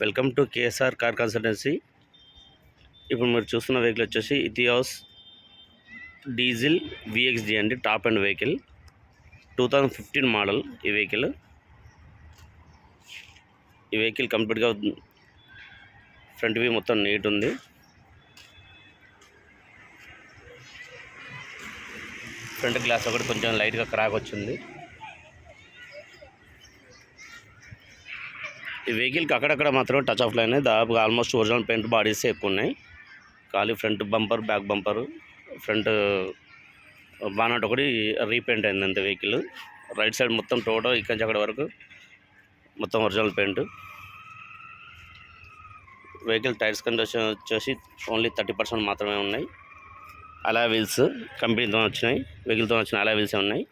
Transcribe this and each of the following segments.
Welcome to KSR car consultancy. ఇప్పుడు మీరు చూస్తున్న వెహికల్ వచ్చేసి ఇథియాస్ డీజిల్ విఎక్స్డి అండి top and vehicle two thousand fifteen model ఈ వెహికల్ ఈ వెహికల్ కంప్లీట్గా ఫ్రంట్ వ్యూ మొత్తం నీట్ ఉంది. ఫ్రంట్ గ్లాస్ ఒకటి కొంచెం లైట్గా క్రాక్ వచ్చింది. ఈ వెహికల్కి అక్కడక్కడ మాత్రం టచ్ ఆఫ్ లైన్ దాదాపుగా ఆల్మోస్ట్ ఒరిజినల్ పెయింట్ బాడీస్ ఎక్కువ ఉన్నాయి. ఖాళీ front bumper back bumper front bonnet ఒకటి రీపెయింట్ అయింది అంతే వెహికల్ రైట్ సైడ్ మొత్తం టోటల్ ఇక్కడి నుంచి అక్కడ వరకు మొత్తం original paint vehicle tyres condition వచ్చేసి ఓన్లీ థర్టీ పర్సెంట్ మాత్రమే ఉన్నాయి. అలా వీల్స్ కంపెనీతో వచ్చినాయి. వెహికల్తో వచ్చిన అలా వీల్సే ఉన్నాయి.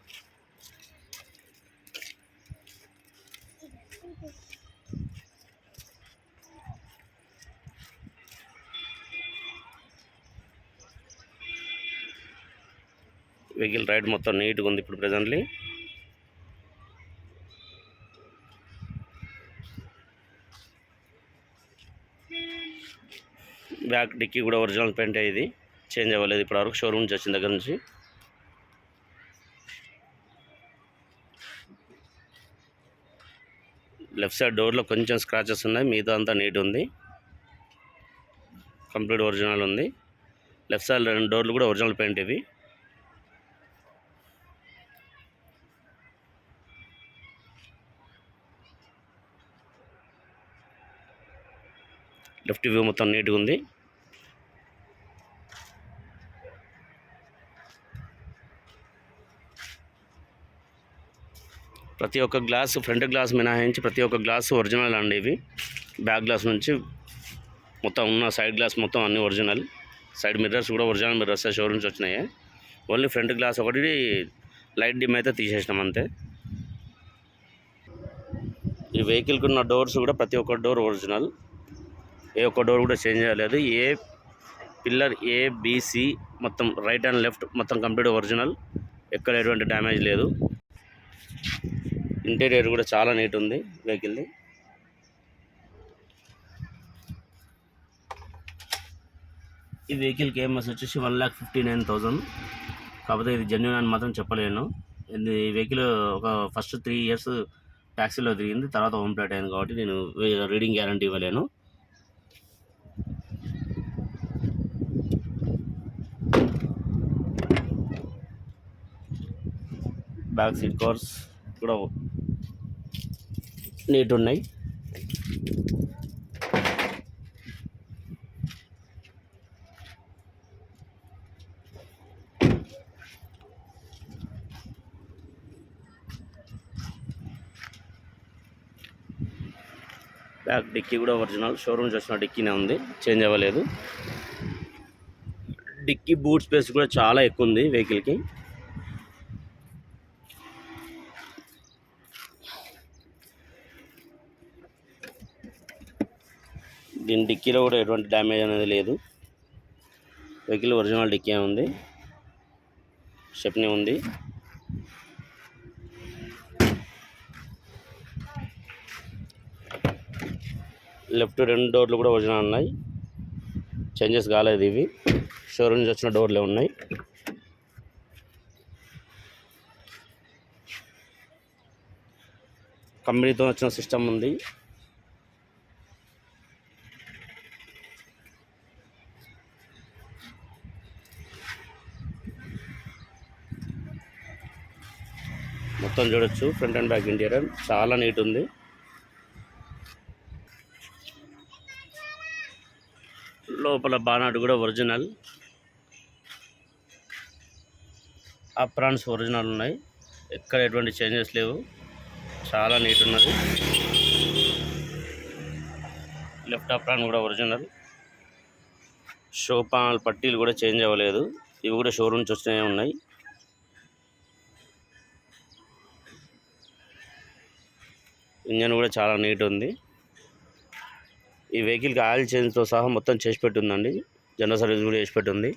వెహికల్ రైడ్ మొత్తం నీట్గా ఉంది ఇప్పుడు ప్రజెంట్లీ బ్యాక్ డిక్కీ కూడా ఒరిజినల్ పెయింట్ ఇది. చేంజ్ అవ్వలేదు ఇప్పటి వరకు షోరూమ్ నుంచి వచ్చిన దగ్గర నుంచి. లెఫ్ట్ సైడ్ డోర్లో కొంచెం స్క్రాచెస్ ఉన్నాయి. మిగతా అంతా నీట్ ఉంది. కంప్లీట్ ఒరిజినల్ ఉంది. లెఫ్ట్ సైడ్ రెండు డోర్లు కూడా ఒరిజినల్ పెయింట్ ఇవి. లెఫ్ట్ వ్యూ మొత్తం నీట్గా ఉంది. ప్రతి ఒక్క గ్లాస్ ఫ్రంట్ గ్లాస్ మినహాయించి ప్రతి ఒక్క గ్లాస్ ఒరిజినల్ అండి ఇవి. బ్యాక్ గ్లాస్ నుంచి మొత్తం ఉన్న సైడ్ గ్లాస్ మొత్తం అన్ని ఒరిజినల్. సైడ్ మిర్రర్స్ కూడా ఒరిజినల్ మిర్రర్స్ షోరూమ్స్ వచ్చినాయి. ఓన్లీ ఫ్రంట్ గ్లాస్ ఒకటి లైట్ డిమ్ అయితే తీసేసినాం అంతే. ఈ వెహికల్కి ఉన్న డోర్స్ కూడా ప్రతి ఒక్క డోర్ ఒరిజినల్. ఏ ఒక్క డోర్ కూడా చేంజ్ చేయలేదు. ఏ పిల్లర్ ఏ బీసీ మొత్తం రైట్ అండ్ లెఫ్ట్ మొత్తం కంప్లీట్ ఒరిజినల్ ఎక్కడ ఎటువంటి డ్యామేజ్ లేదు. ఇంటీరియర్ కూడా చాలా నీట్ ఉంది వెహికల్ది ఈ వెహికల్కి ఏమస్ వచ్చేసి one lakh fifty nine thousand కాకపోతే ఇది జెన్యున్ అని మాత్రం చెప్పలేను. ఇది ఈ వెహికల్ ఒక ఫస్ట్ త్రీ ఇయర్స్ ట్యాక్సీలో తిరిగింది తర్వాత హోమ్ ప్లేట్ అయింది కాబట్టి నేను రీడింగ్ గ్యారంటీ ఇవ్వలేను. బ్యాక్ సీట్ కవర్స్ కూడా నీట్ ఉన్నాయి బ్యాక్ డిక్కీ కూడా ఒరిజినల్. షోరూమ్ చూసిన డిక్కీనే ఉంది. చేంజ్ అవ్వలేదు. డిక్కీ బూట్ స్పేస్ కూడా చాలా ఎక్కువ ఉంది వెహికల్కి. దీని డిక్కీలో కూడా ఎటువంటి డ్యామేజ్ అనేది లేదు. వెహికల్ ఒరిజినల్ డిక్కీ ఉంది. స్టెప్నీ ఉంది. లెఫ్ట్ రెండు డోర్లు కూడా ఒరిజినల్ ఉన్నాయి. చేంజెస్ కాలేదు ఇవి. షోరూమ్ నుంచి వచ్చిన డోర్లే ఉన్నాయి. కంపెనీతో వచ్చిన సిస్టమ్ ఉంది. మొత్తం చూడొచ్చు. ఫ్రంట్ అండ్ బ్యాక్ ఇంటీరియర్ చాలా నీట్ ఉంది. లోపల బానాట్ కూడా ఒరిజినల్. అప్రాన్స్ ఒరిజినల్ ఉన్నాయి. ఎక్కడ ఎటువంటి చేంజెస్ లేవు. చాలా నీట్ ఉన్నది. లెఫ్ట్ అప్రాన్ కూడా ఒరిజినల్. షో పానల్ పట్టీలు కూడా చేంజ్ అవ్వలేదు. ఇవి కూడా షోరూమ్ నుంచి వచ్చినవి ఉన్నాయి. ఇంజన్ కూడా చాలా నీట్ ఉంది. ఈ వెహికల్కి ఆయిల్ చేంజ్తో సహా మొత్తం చేసి పెట్టుందండి. జనరల్ సర్వీస్ కూడా చేసి పెట్టుంది.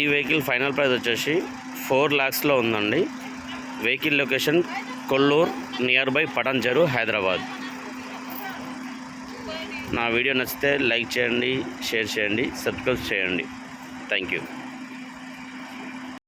ఈ వెహికల్ ఫైనల్ ప్రైస్ వచ్చేసి ఫోర్ ల్యాక్స్లో ఉందండి. Vehicle location Kollur near by Patancheru Hyderabad. నా వీడియో నచ్చితే లైక్ చేయండి షేర్ చేయండి సబ్స్క్రైబ్ చేయండి. Thank you.